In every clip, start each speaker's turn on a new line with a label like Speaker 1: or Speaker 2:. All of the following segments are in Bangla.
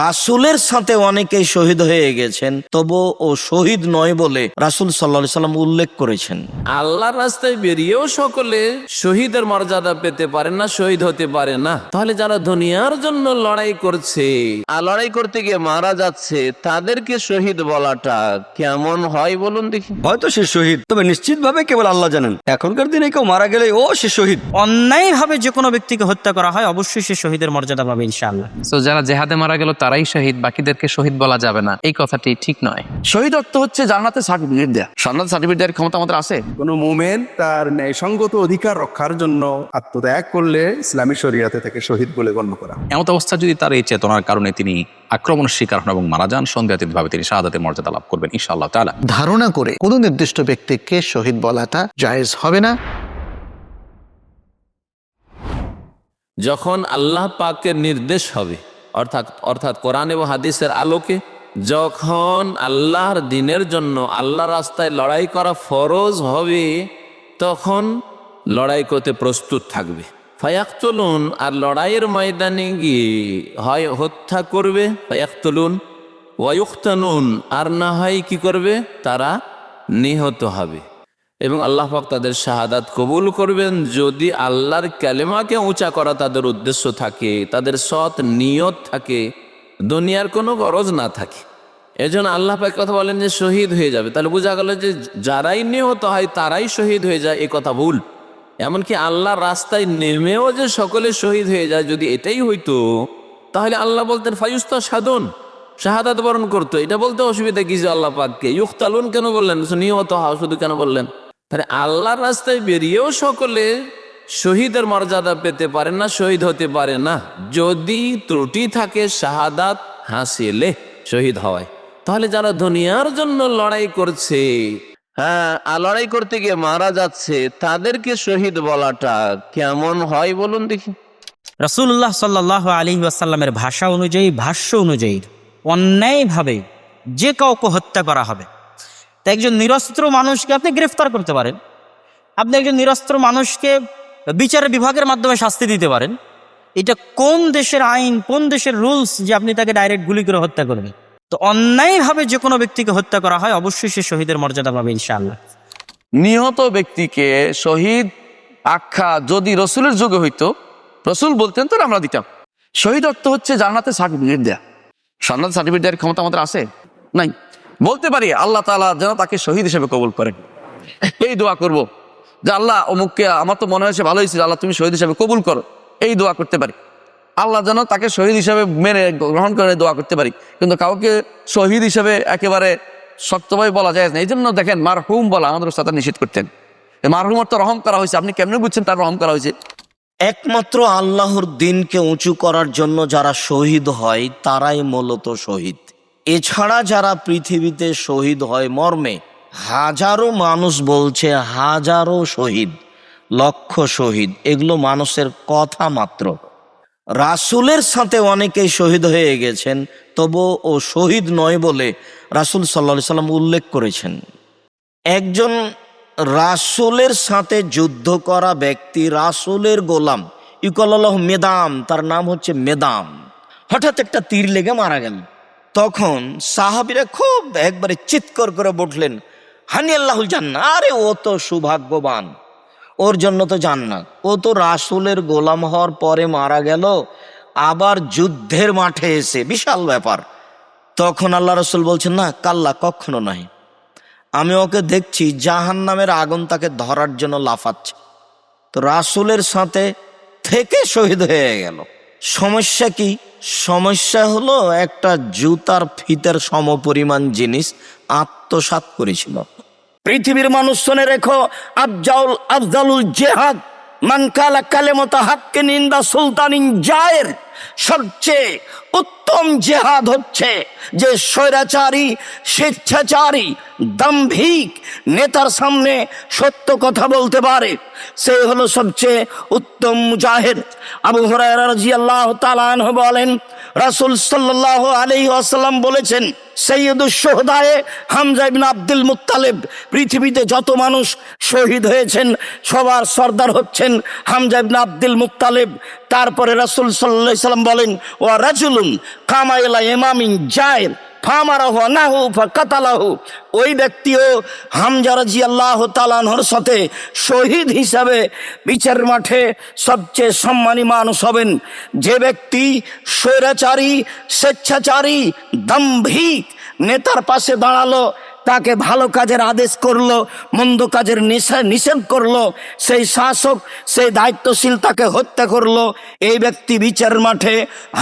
Speaker 1: রাসুলের সাথে অনেকেই শহীদ হয়ে গেছেন তবু ও শহীদ নয় বলে রাসুল সাল্লা সাল্লাম উল্লেখ করেছেন।
Speaker 2: আল্লাহর রাস্তায় বেরিয়েও সকলে শহীদের মর্যাদা পেতে পারে না শহীদ হতে পারে না। তাহলে যারা দুনিয়ার জন্য লড়াই করছে আর লড়াই করতে গিয়ে মারা যাচ্ছে তাদেরকে শহীদ বলাটা কেমন হয় বলুন দেখি?
Speaker 3: হয়তো সে শহীদ তবে নিশ্চিতভাবে কেবল আল্লাহ জানেন। এখনকার দিনে কেউ মারা গেলে ও সে শহীদ।
Speaker 4: অন্যায়ভাবে যে কোনো ব্যক্তিকে হত্যা করা হয় অবশ্যই সে শহীদের মর্যাদা পাবে ইনশাআল্লাহ।
Speaker 5: তো যারা জেহাদে মারা গেল তারাই শহীদ বাকিদেরকে শহীদ বলা যাবে না। এই কথাটি ঠিক নয়।
Speaker 6: শহীদ অর্থ হচ্ছে জান্নাতে সার্টিফিকেট দেয়া। জান্নাতে সার্টিফিকেট দেওয়ার ক্ষমতা আমাদের আছে।
Speaker 7: কোনো মুমেন তার ন্যায়সঙ্গত অধিকার রক্ষার জন্য আত্মত্যাগ করলে ইসলামী শরিয়াতে থেকে শহীদ বলে গণ্য করা
Speaker 8: এমত অবস্থা যদি তার এই চেতনার কারণে তিনি আক্রমণের শিকার হন এবং মারা যান সন্দেহাতীতভাবে তিনি শাহাদাতের মর্যাদা লাভ করবেন ইনশাআল্লাহ তাআলা।
Speaker 9: ধারণা করে কোনো নির্দিষ্ট ব্যক্তিকে শহীদ বলাটা জায়েজ হবে না।
Speaker 2: যখন আল্লাহ পাকের নির্দেশ হবে অর্থাৎ অর্থাৎ কোরআন এবং হাদিসের আলোকে যখন আল্লাহর দিনের জন্য আল্লাহ রাস্তায় লড়াই করা ফরজ হবে, তখন লড়াই করতে প্রস্তুত থাকবে। ফায়াক ফায়াক্তলুন, আর লড়াইয়ের ময়দানে গিয়ে হয় হত্যা করবে ফায়াক ফায়াক্তলুন ওয়ায়ুক্তানুন আর না হয় কি করবে? তারা নিহত হবে। এবং আল্লাহ পাক তাদের শাহাদাত কবুল করবেন। যদি আল্লাহর ক্যালেমাকে উঁচা করা তাদের উদ্দেশ্য থাকে, তাদের সৎ নিয়ত থাকে, দুনিয়ার কোনো গরজ না থাকে। এজন্য আল্লাহ পাক কথা বলেন যে, শহীদ হয়ে যাবে। তাহলে বোঝা গেল যে, যারাই নিহত হয়, তারাই শহীদ হয়ে যায়, এ কথা ভুল। এমনকি আল্লাহর রাস্তায় নেমেও যে সকলে শহীদ হয়ে যায়, যদি এটাই হইতো, তাহলে আল্লাহ বলতেন, ফায়ুস্তা সাধন শাহাদাত বরণ করতো। এটা বলতে অসুবিধা কিছু আল্লাহ পাককে? ইউখতালুন কেন বললেন? নিহত হওয়া শুধু কেন বললেন? তাহলে আল্লাহর রাস্তায় বেরিয়েও সকলে শহীদের মর্যাদা পেতে পারে না, শহীদ হতে পারে না। যদি ত্রুটি থাকে, শাহাদাত হাসিলে শহীদ হয়। তাহলে যারা দুনিয়ার জন্য লড়াই করছে হ্যাঁ আর লড়াই করতে গিয়ে মারা যাচ্ছে, তাদেরকে শহীদ বলাটা কেমন হয় বলুন দেখি।
Speaker 4: রাসূলুল্লাহ সাল্লাহ আলী আসাল্লামের ভাষা অনুযায়ী, ভাষ্য অনুযায়ী অন্যায়ভাবে যে কাউকে হত্যা করা হবে তা একজন নিরস্ত্র মানুষকে আপনি গ্রেফতার করতে পারেন। আপনি একজন নিরস্ত্র মানুষকে বিচার বিভাগের মাধ্যমে শাস্তি দিতে পারেন। এটা কোন দেশের আইন, কোন দেশের রুলস যে আপনি তাকে ডাইরেক্ট গুলি করে হত্যা করবেন? তো অন্যায়ভাবে যে কোনো ব্যক্তিকে হত্যা করা হয়, অবশ্যই সে শহীদের মর্যাদা পাবে ইনশাআল্লাহ।
Speaker 6: নিহত ব্যক্তিকে শহীদ আখ্যা যদি রসুলের যুগে হইতো, রসুল বলতেন তো আমরা দিতাম। শহীদ অর্থ হচ্ছে জান্নাতে সার্টিফিকেট দেয়া। জান্নাতে সার্টিফিকেট দেওয়ার ক্ষমতা আমাদের আছে? নাই। বলতে পারি আল্লাহ তাআলা যেন তাকে শহীদ হিসেবে কবুল করেন। এই দোয়া করব যে আল্লাহ অমুককে, আমার তো মনে হয়েছে ভালো হয়েছে আল্লাহ তুমি শহীদ হিসেবে কবুল করো। এই দোয়া করতে পারি। আল্লাহ যেন তাকে শহীদ হিসেবে মেনে গ্রহণ করে দোয়া করতে পারি। কিন্তু কাউকে শহীদ হিসেবে একেবারে শক্তভাবে বলা যায় না। এই জন্য দেখেন মারহুম বলা আমাদের সাথে নিষেধ করতেন। মারহুম অর্থ রহম করা হয়েছে। আপনি কেমনে বুঝছেন তার রহম করা হয়েছে?
Speaker 1: একমাত্র আল্লাহর দিনকে উঁচু করার জন্য যারা শহীদ হয়, তারাই মূলত শহীদ। এছাড়া যারা পৃথিবীতে শহীদ হয় মর্মে, হাজারো মানুষ বলছে হাজারো শহীদ, লক্ষ শহীদ, এগুলো মানুষের কথা মাত্র। রাসুলের সাথে অনেকেই শহীদ হয়ে গেছেন তবু ও শহীদ নয় বলে রাসুল সাল্লা সাল্লাম উল্লেখ করেছেন। একজন রাসুলের সাথে যুদ্ধ করা ব্যক্তি রাসুলের গোলাম, ইকল্লাহ মেদাম, তার নাম হচ্ছে মেদাম। হঠাৎ একটা তীর লেগে মারা গেল। তখন সাহাবিরা খুব একবারে চিৎকর করে বটলেন হানি আল্লাহুল জান্না আরে ও তো সৌভাগ্যবান, ওর জন্য তো জান্নাত। ও তো রাসুলের গোলাম হওয়ার পরে মারা গেল, আবার যুদ্ধের মাঠে এসে, বিশাল ব্যাপার। তখন আল্লাহ রসুল বলছেন, না, কাল্লা, কখনো নয়। আমি ওকে দেখছি জাহান নামের আগুন তাকে ধরার জন্য লাফাচ্ছে। তো রাসুলের সাথে থেকে শহীদ হয়ে গেল। সমস্যা কি? সমস্যা হলো একটা জুতার ফিতের সমপরিমাণ জিনিস আত্মসাৎ করেছিল। পৃথিবীর মানুষ শুনে রেখো, আফজাউল আফজালুল জেহাদ। মানকালা কালেমতা হাক্কে নিন্দা সুলতানিন জায়ের সবচেয়ে উত্তম জেহাদ হচ্ছে যে স্বৈরাচারী, স্বেচ্ছাচারী, দাম্ভিক নেতার সামনে সত্য কথা বলতে পারে। সে হলো সবচেয়ে উত্তম মুজাহিদ। আবু হুরায়রা রাদিয়াল্লাহু তাআলা আনহু বলেন রাসূল সাল্লাহ আলি আসাল্লাম বলেছেন, সৈয়দুস সোহদায়ে হামজা ইবিন আব্দুল মুতালেব পৃথিবীতে যত মানুষ শহীদ হয়েছেন, সবার সর্দার হচ্ছেন হামজা ইবিন আব্দুল মুতালেব তারপরে রাসুল সাল্লাহ সাল্লাম বলেন ও রাজুলুন কামাইলা এমামিন জায়ের ফামারাহু নাহু ফাকাতালাহু। ওই ব্যক্তিও হামজা আল্লাহ তাআলার সাথে শহীদ হিসাবে বিচার মাঠে সবচেয়ে সম্মানী মানুষ হবেন। যে ব্যক্তি স্বৈরাচারী, স্বেচ্ছাচারী, দাম্ভিক নেতার পাশে দাঁড়াল তাকে ভালো কাজের আদেশ করল, মন্দ কাজের নিষেধ করল, সেই শাসক, সেই দায়িত্বশীল তাকে হত্যা করল। এই ব্যক্তি বিচারের মাঠে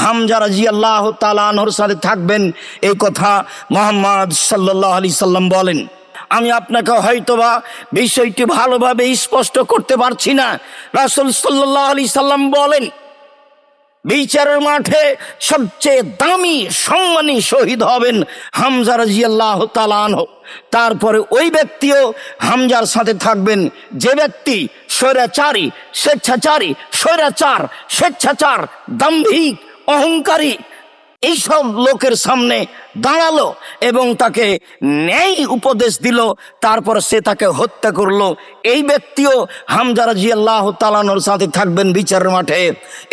Speaker 1: হামজা রাজি আল্লাহ তালানোর সাথে থাকবেন। এই কথা মোহাম্মদ সাল্লাহ আলি সাল্লাম বলেন। আমি আপনাকে হয়তোবা বিষয়টি ভালোভাবে স্পষ্ট করতে পারছি না। রাসুল সাল্লাহ আলি সাল্লাম বলেন বিচারের মাঠে সবচেয়ে দামি সম্মানী শহীদ হবেন হামজা রাজিয়াল্লাহ তালানহ তারপরে ওই ব্যক্তিও হামজার সাথে থাকবেন। যে ব্যক্তি স্বৈরাচারী, স্বেচ্ছাচারী, স্বৈরাচার, স্বেচ্ছাচার, দাম্ভিক, অহংকারী এইসব লোকের সামনে দাঁড়াল এবং তাকে ন্যায় উপদেশ দিল। তারপর সে তাকে হত্যা করল। এই ব্যক্তিও হামজা রাজি আল্লাহ তালানোর সাথে থাকবেন বিচারের মাঠে।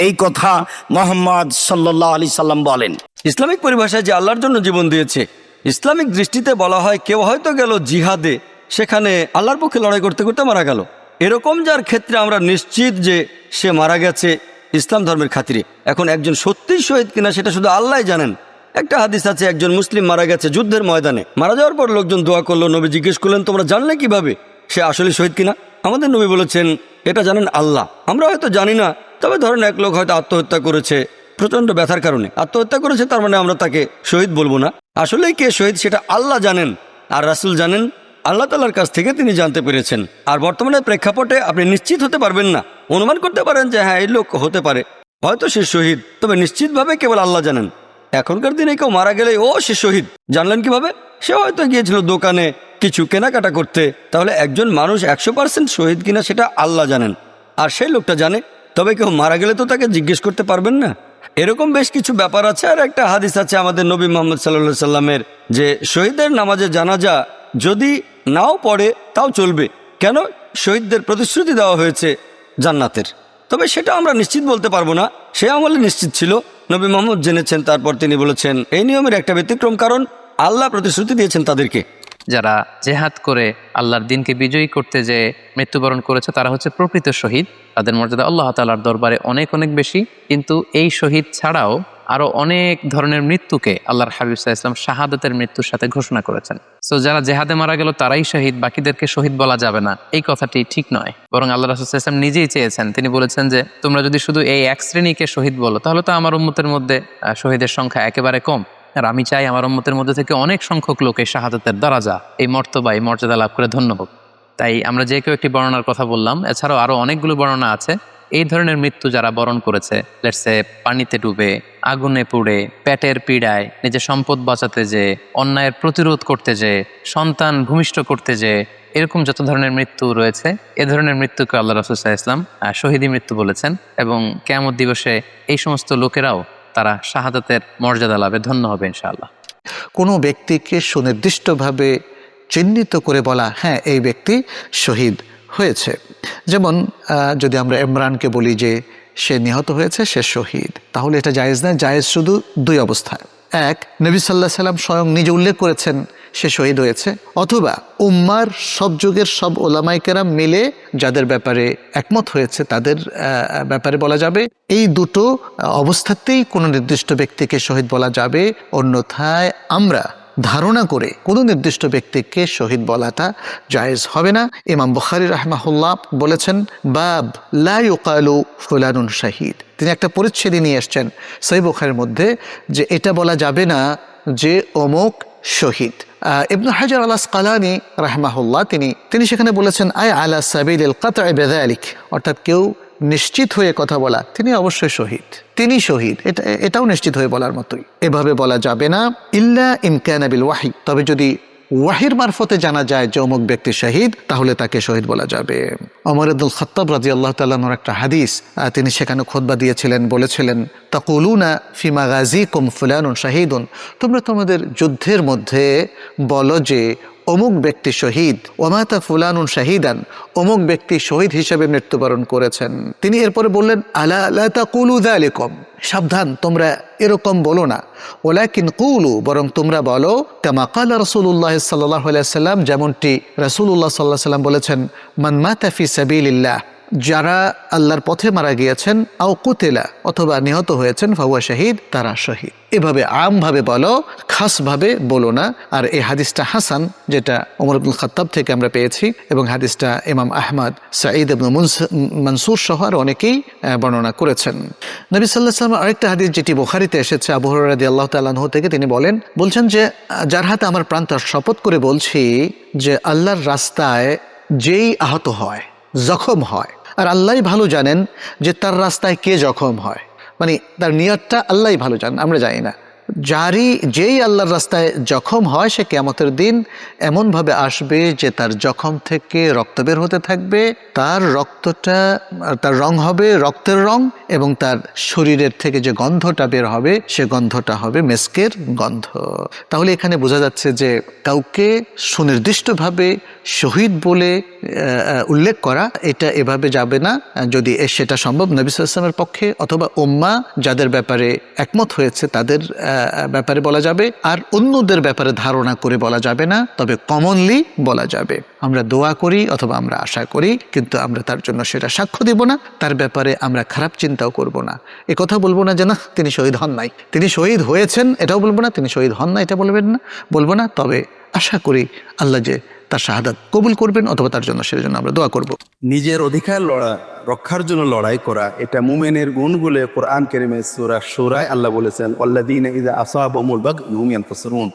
Speaker 1: এই কথা মোহাম্মদ সাল্লাহ আলি সাল্লাম বলেন।
Speaker 3: ইসলামিক পরিভাষায় যে আল্লাহর জন্য জীবন দিয়েছে, ইসলামিক দৃষ্টিতে বলা হয় কেউ হয়তো গেল জিহাদে, সেখানে আল্লাহর পক্ষে লড়াই করতে করতে মারা গেল। এরকম যার ক্ষেত্রে আমরা নিশ্চিত যে সে মারা গেছে ইসলাম ধর্মের খাতিরে। এখন একজন সত্যিই শহীদ কিনা সেটা শুধু আল্লাহ জানেন। একটা হাদিস আছে, একজন মুসলিম মারা গেছে যুদ্ধের ময়দানে। মারা যাওয়ার পর লোকজন দোয়া করল, নবী জিজ্ঞেস করলেন, তোমরা জানলে কীভাবে? সে আসলে শহীদ কিনা? আমাদের নবী বলেছেন, এটা জানেন আল্লাহ। আমরা হয়তো জানি না, তবে ধরেন এক লোক হয়তো আত্মহত্যা করেছে প্রচণ্ড ব্যথার কারণে। আত্মহত্যা করেছে, তার মানে আমরা তাকে শহীদ বলব না। আসলেই কে শহীদ সেটা আল্লাহ জানেন, আর রাসুল জানেন আল্লাহ তালার কাছ থেকে তিনি জানতে পেরেছেন। আর বর্তমানে প্রেক্ষাপটে আপনি নিশ্চিত হতে পারবেন না। অনুমান করতে পারেন যে হ্যাঁ এই লোক হতে পারে। হয়তো সে শহীদ। তবে নিশ্চিতভাবে কেবল আল্লাহ জানেন। এখনকার দিনে কেউ মারা গেলে ও, সে শহীদ। জানলেন কীভাবে? সে হয়তো গিয়েছিল দোকানে কিছু কেনাকাটা করতে। তাহলে একজন মানুষ একশো পার্সেন্ট শহীদ কিনা সেটা আল্লাহ জানেন। আর সেই লোকটা জানে। তবে কেউ মারা গেলে তো তাকে জিজ্ঞেস করতে পারবেন না। এরকম বেশ কিছু ব্যাপার আছে। আর একটা হাদিস আছে আমাদের নবী মোহাম্মদ সাল্লা সাল্লামের যে, শহীদের নামাজে জানাজা যদি নাও পড়ে তাও চলবে। কেন? শহীদদের প্রতিশ্রুতি দেওয়া হয়েছে জান্নাতের। তবে সেটা আমরা নিশ্চিত বলতে পারব না। সে আমলে নিশ্চিত ছিল। নবী মোহাম্মদ জেনেছেন, তারপর তিনি বলেছেন, এই নিয়মের একটা ব্যতিক্রম কারণ, আল্লাহ প্রতিশ্রুতি দিয়েছেন তাদেরকে।
Speaker 5: যারা জেহাদ করে আল্লাহর দিনকে বিজয়ী করতে যে মৃত্যুবরণ করেছে, তারা হচ্ছে প্রকৃত শহীদ। তাদের মর্যাদা আল্লাহ তালার দরবারে অনেক অনেক বেশি। কিন্তু এই শহীদ ছাড়াও আরও অনেক ধরনের মৃত্যুকে আল্লাহর হাবিব ইসলাম শাহাদাতের মৃত্যুর সাথে ঘোষণা করেছেন। সো যারা জেহাদে মারা গেল, তারাই শহীদ, বাকিদেরকে শহীদ বলা যাবে না। এই কথাটি ঠিক নয়। বরং আল্লাহ রাসুল ইসলাম নিজেই চেয়েছেন। তিনি বলেছেন যে, তোমরা যদি শুধু এই এক শ্রেণীকে শহীদ বলো, তাহলে তো আমার উম্মতের মধ্যে শহীদের সংখ্যা একেবারে কম। আর আমি চাই আমার উন্মতের মধ্যে থেকে অনেক সংখ্যক লোক এই শাহাদাতের দরাজা, এই মর্তবা, এই মর্যাদা লাভ করে ধন্য হোক। তাই আমরা যে কেউ একটি বর্ণনার কথা বললাম। এছাড়াও আরও অনেকগুলো বর্ণনা আছে। এই ধরনের মৃত্যু যারা বরণ করেছে লেটসে পানিতে ডুবে, আগুনে পুড়ে, পেটের পীড়ায়, নিজের সম্পদ বাঁচাতে যে, অন্যায়ের প্রতিরোধ করতে যে, সন্তান ভূমিষ্ঠ করতে যে, এরকম যত ধরনের মৃত্যু রয়েছে, এ ধরনের মৃত্যুকে আল্লাহ রসুল্লাহ ইসলাম শহীদি মৃত্যু বলেছেন এবং কেমন দিবসে এই সমস্ত লোকেরাও তারা শাহাদাতের মর্যাদা লাভে ধন্য হবে ইনশাআল্লাহ।
Speaker 9: কোনো ব্যক্তিকে সুনির্দিষ্টভাবে চিহ্নিত করে বলা হ্যাঁ এই ব্যক্তি শহীদ। হয়েছে। যেমন যদি আমরা ইমরানকে বলি যে সে নিহত হয়েছে, সে শহীদ। তাহলে এটা জায়েজ না? জায়েজ শুধু দুই অবস্থায়। এক, নবী সাল্লাহ সাল্লাম স্বয়ং নিজে উল্লেখ করেছেন সে শহীদ হয়েছে। অথবা, উম্মার সব যুগের সব ওলামাইকেরাম মিলে যাদের ব্যাপারে একমত হয়েছে, তাদের ব্যাপারে বলা যাবে, এই দুটো অবস্থাতেই কোনো নির্দিষ্ট ব্যক্তিকে শহীদ বলা যাবে। অন্যথায় আমরা ধারণা করে কোনো নির্দিষ্ট ব্যক্তিকে শহীদ বলাটা জায়েজ হবে না। ইমাম বুখারি রাহমাহুল্লাহ বলেছেন, বাব লা ইউকালু ফুলানুন শাহিদ। তিনি একটা পরিচ্ছেদই নিয়ে এসছেন সেই বুখারের মধ্যে যে এটা বলা যাবে না যে অমুক শহীদ। ইবনু হাজার আল্লাহ কালানি রাহমাহুল্লাহ তিনি তিনি সেখানে বলেছেন, আয় আলা সাবিল কাতায় বেদালিক অর্থাৎ কেউ নিশ্চিত হয়ে কথা বলা, তিনি অবশ্যই শহীদ। তিনি শহীদ। এটা, এটাও নিশ্চিত হয়ে বলার মতোই। এভাবে বলা যাবে না, ইল্লা ইমকানাবিল ওয়াহি। তবে যদি ওয়াহির মারফতে জানা যায় যে অমুক ব্যক্তি শহীদ, তাহলে তাকে শহীদ বলা যাবে। অমর আব্দুল খত্তাব রাজি আল্লাহ তাল্লাহর একটা হাদিস তিনি সেখানে খোদবা দিয়েছিলেন, বলেছিলেন, তাকুলুনা ফিমা গাজী কুম ফুলানুন শাহিদুন। তোমরা তোমাদের যুদ্ধের মধ্যে বলো যে অমুক ব্যক্তি শহীদ, ওমাতা ফুলানুন শাহিদান, অমুক ব্যক্তি শহীদ হিসেবে মৃত্যুবরণ করেছেন। তিনি এরপরে বললেন, আলা আলা তাকুলু আলিকম সাবধান, তোমরা এরকম বলো না। ওলা ওলাকিন কুলু, বরং তোমরা বলো তেমাকাল রসুল্লাহ সাল্লাহ সাল্লাম যেমনটি রসুল্লাহ সাল্লাহ সাল্লাম বলেছেন মানমাতাফি সাবিল্লাহ যারা আল্লাহর পথে মারা গিয়েছেন, আও কুতেলা, অথবা নিহত হয়েছেন, ফাহুয়া শাহিদ, তারা শহীদ। এভাবে আমভাবে বলো, খাসভাবে বলো না। আর এই হাদিসটা হাসান, যেটা ওমর আব্দুল খাত্তাব থেকে আমরা পেয়েছি, এবং হাদিসটা ইমাম আহমদ, সাঈদ আবনু মনসুর সহ আর অনেকেই বর্ণনা করেছেন। নবী সাল্লাহ সাল্লাম আরেকটা হাদিস, যেটি বোখারিতে এসেছে, আবু হরাদি আল্লাহ তাল্লাহ থেকে তিনি বলেন, বলছেন যে, যার হাতে আমার প্রাণ, তার শপথ করে বলছি যে, আল্লাহর রাস্তায় যেই আহত হয়, জখম হয় আর আল্লাহ ভালো জানেন যে তার রাস্তায় কে জখম হয়। মানে তার নিয়তটা আল্লাহ ভালো জানেন, আমরা জানি না। যারই যেই আল্লাহর রাস্তায় জখম হয়, সে কেমতের দিন এমনভাবে আসবে যে তার জখম থেকে রক্ত বের হতে থাকবে। তার রক্তটা, তার রং হবে রক্তের রং এবং তার শরীরের থেকে যে গন্ধটা বের হবে, সে গন্ধটা হবে মেস্কের গন্ধ। তাহলে এখানে বোঝা যাচ্ছে যে কাউকে সুনির্দিষ্টভাবে শহীদ বলে উল্লেখ করা, এটা এভাবে যাবে না। যদি সেটা সম্ভব নবী সাল্লামের পক্ষে অথবা উম্মা যাদের ব্যাপারে একমত হয়েছে, তাদের ব্যাপারে বলা যাবে। আর অন্যদের ব্যাপারে ধারণা করে বলা যাবে না, তবে কমনলি বলা যাবে। আমরা দোয়া করি অথবা আমরা আশা করি, কিন্তু আমরা তার জন্য সেটা সাক্ষ্য দিব না, তার ব্যাপারে আমরা খারাপ চিন্তাও করব না। এ কথা বলব না যে, না, তিনি শহীদ হন নাই। তিনি শহীদ হয়েছেন, এটাও বলব না, তিনি শহীদ হন না, এটা বলবেন না, বলব না। তবে আশা করি আল্লাহ যে তার শাহাদাত কবুল করবেন অথবা তার জন্য সেটার জন্য আমরা দোয়া করব।
Speaker 7: নিজের অধিকার লড়া, রক্ষার জন্য লড়াই করা, এটা মুমেনের গুণ বলে কোরআন কেরিমে সুরা সুরায় আল্লাহ বলেছেন অল্লাদিন ইদা আসাব অমুল বাগ নুমিয়ান ফসরুন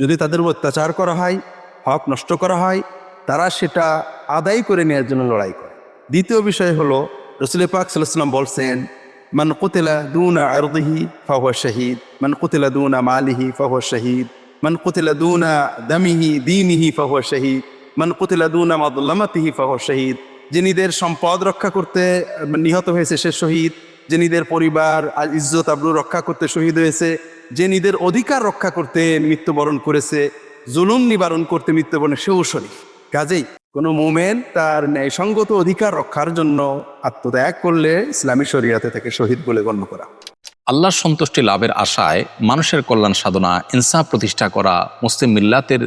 Speaker 7: যদি তাদের অত্যাচার করা হয়, হক নষ্ট করা হয়, তারা সেটা আদায় করে নেওয়ার জন্য লড়াই করে। দ্বিতীয় বিষয় হলো রসুল পাক সাল্লাম বলছেন, মান কুতিলা দুনা আরদিহি ফাহুয়া শহীদ। মান কুতিলা দুনা মালিহি ফাহুয়া শহীদ। মান কুতিলা দুনা দামিহি দিনিহি ফাহুয়া শহীদ। মান কুতিলা দুনা মাদুল্লামাতিহি ফাহুয়া শহীদ। যে নিজের সম্পদ রক্ষা করতে নিহত হয়েছে সে শহীদ। যে নিজের পরিবার আর ইজ্জত, আবরু রক্ষা করতে শহীদ হয়েছে। যে নিজের অধিকার রক্ষা করতে মৃত্যুবরণ করেছে। জুলুম নিবারণ করতে মৃত্যুবরণ সেও শরীফ। কাজেই কোনো মোমেন তার ন্যায়সঙ্গত অধিকার রক্ষার জন্য আত্মত্যাগ করলে ইসলামী শরিয়াতে তাকে শহীদ বলে গণ্য করা।
Speaker 8: আল্লাহর সন্তুষ্টি লাভের আশায় মানুষের কল্যাণ সাধনা, ইনসাফ প্রতিষ্ঠা করা, মুসলিম মিল্লাতের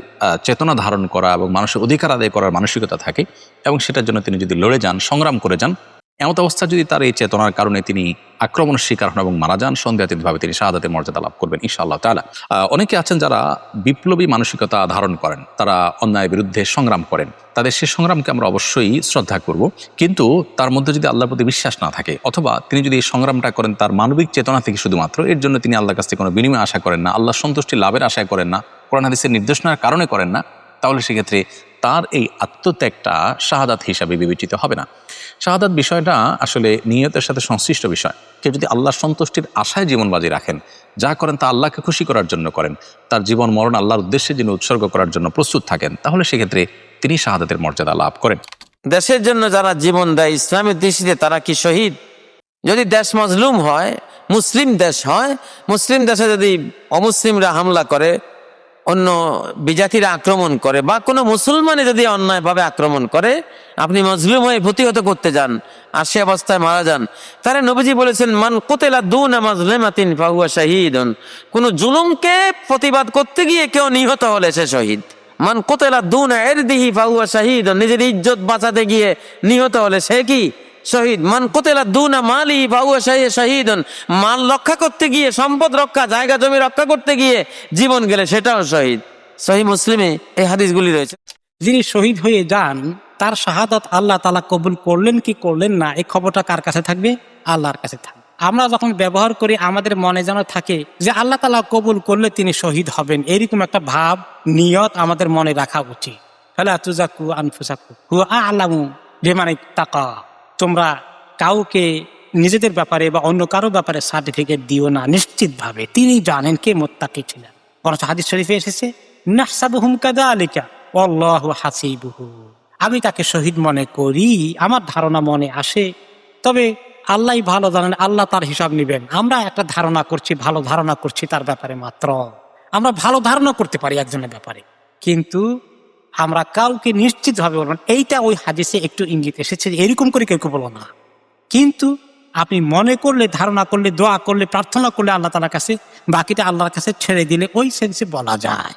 Speaker 8: চেতনা ধারণ করা এবং মানুষের অধিকার আদায় করার মানসিকতা থাকে এবং সেটার জন্য তিনি যদি লড়ে যান, সংগ্রাম করে যান এমত অবস্থা যদি তার এই চেতনার কারণে তিনি আক্রমণের শিকার হন এবং মারা যান সন্দেহাতীতভাবে তিনি শাহাদাতের মর্যাদা লাভ করবেন, ইনশাআল্লাহ তালা অনেকে আছেন যারা বিপ্লবী মানসিকতা ধারণ করেন, তারা অন্যায়ের বিরুদ্ধে সংগ্রাম করেন। তাদের সে সংগ্রামকে আমরা অবশ্যই শ্রদ্ধা করব। কিন্তু তার মধ্যে যদি আল্লাহর প্রতি বিশ্বাস না থাকে, অথবা তিনি যদি এই সংগ্রামটা করেন তার মানবিক চেতনা থেকে শুধুমাত্র, এর জন্য তিনি আল্লাহর কাছ থেকে কোনো বিনিময় আশা করেন না আল্লাহ সন্তুষ্টি লাভের আশায় করেন না, কোরআন হাদিসের নির্দেশনার কারণে করেন না, তাহলে সেক্ষেত্রে তার এই আত্মত্যাগটা শাহাদাত হিসাবে বিবেচিত হবে না। শাহাদাত বিষয়টা আসলে নিয়তের সাথে সংশ্লিষ্ট বিষয়। কেউ যদি আল্লাহর সন্তুষ্টির আশায় জীবন বাজি রাখেন, যা করেন তা আল্লাহকে খুশি করার জন্য করেন, তার জীবন, মরণ আল্লাহর উদ্দেশ্যে যিনি উৎসর্গ করার জন্য প্রস্তুত থাকেন, তাহলে সেক্ষেত্রে তিনি শাহাদাতের মর্যাদা লাভ করেন।
Speaker 10: দেশের জন্য যারা জীবন দেয়, ইসলামের দৃষ্টিতে তারা কি শহীদ? যদি দেশ মজলুম হয়, মুসলিম দেশ হয়, মুসলিম দেশে যদি অমুসলিমরা হামলা করে অন্য বিজাতিরা আক্রমণ করে বা কোনো মুসলমানে যদি অন্যায়ভাবে আক্রমণ করে, আপনি মজলুম হয়ে প্রতিহত করতে যান আর সে অবস্থায় মারা যান। তাহলে নবীজি বলেছেন, মান কোতেলা দুন মাজলেমাতিন ফাহুয়া শাহিদন। কোন জুলুমকে প্রতিবাদ করতে গিয়ে কেউ নিহত হলে সে শহীদ। মান কোতেলা দুন এর দিহি ফাহুয়া শাহিদ নিজের ইজ্জত বাঁচাতে গিয়ে নিহত হলে সে কি? শহীদ। মান কোতেলা দুনা মালি ফাহুয়া শাহি শাহিদন। মাল রক্ষা করতে গিয়ে, সম্পদ রক্ষা, জায়গা জমি রক্ষা করতে গিয়ে জীবন গেলে সেটাও শহীদ। সহি মুসলিমে এই হাদিসগুলি রয়েছে।
Speaker 11: যিনি শহীদ হয়ে যান, তার শাহাদাত আল্লাহ তালা কবুল করলেন কি করলেন না, এই খবরটা কার কাছে থাকবে? আল্লাহর কাছে থাকবে। আমরা যখন ব্যবহার করি, আমাদের মনে যেন থাকে যে আল্লাহ তালা কবুল করলে তিনি শহীদ হবেন। এরকম একটা ভাব, নিয়ত আমাদের মনে রাখা উচিত। ফলে তুজাকু আনফুসাকু হু বেমানে তাকা তোমরা কাউকে নিজেদের ব্যাপারে বা অন্য কারও ব্যাপারে সার্টিফিকেট দিও না, নিশ্চিতভাবে। তিনি জানেন কে মোত্তাকি ছিলেন। বরঞ্চ হাদিস শরীফে এসেছে আলিকা অল্লাহ আমি তাকে শহীদ মনে করি, আমার ধারণা মনে আসে। তবে আল্লাহ ভালো জানেন, আল্লাহ তার হিসাব নেবেন। আমরা একটা ধারণা করছি, ভালো ধারণা করছি তার ব্যাপারে মাত্র। আমরা ভালো ধারণা করতে পারি একজনের ব্যাপারে। কিন্তু আমরা কাউকে নিশ্চিতভাবে বলব এইটা ওই হাদিসে একটু ইঙ্গিত এসেছে এরকম করে কেউ বলো না। কিন্তু আপনি মনে করলে, ধারণা করলে, দোয়া করলে, প্রার্থনা করলে আল্লাহ তালার কাছে, বাকিটা আল্লাহর কাছে ছেড়ে দিলে ওই সেন্সে বলা যায়।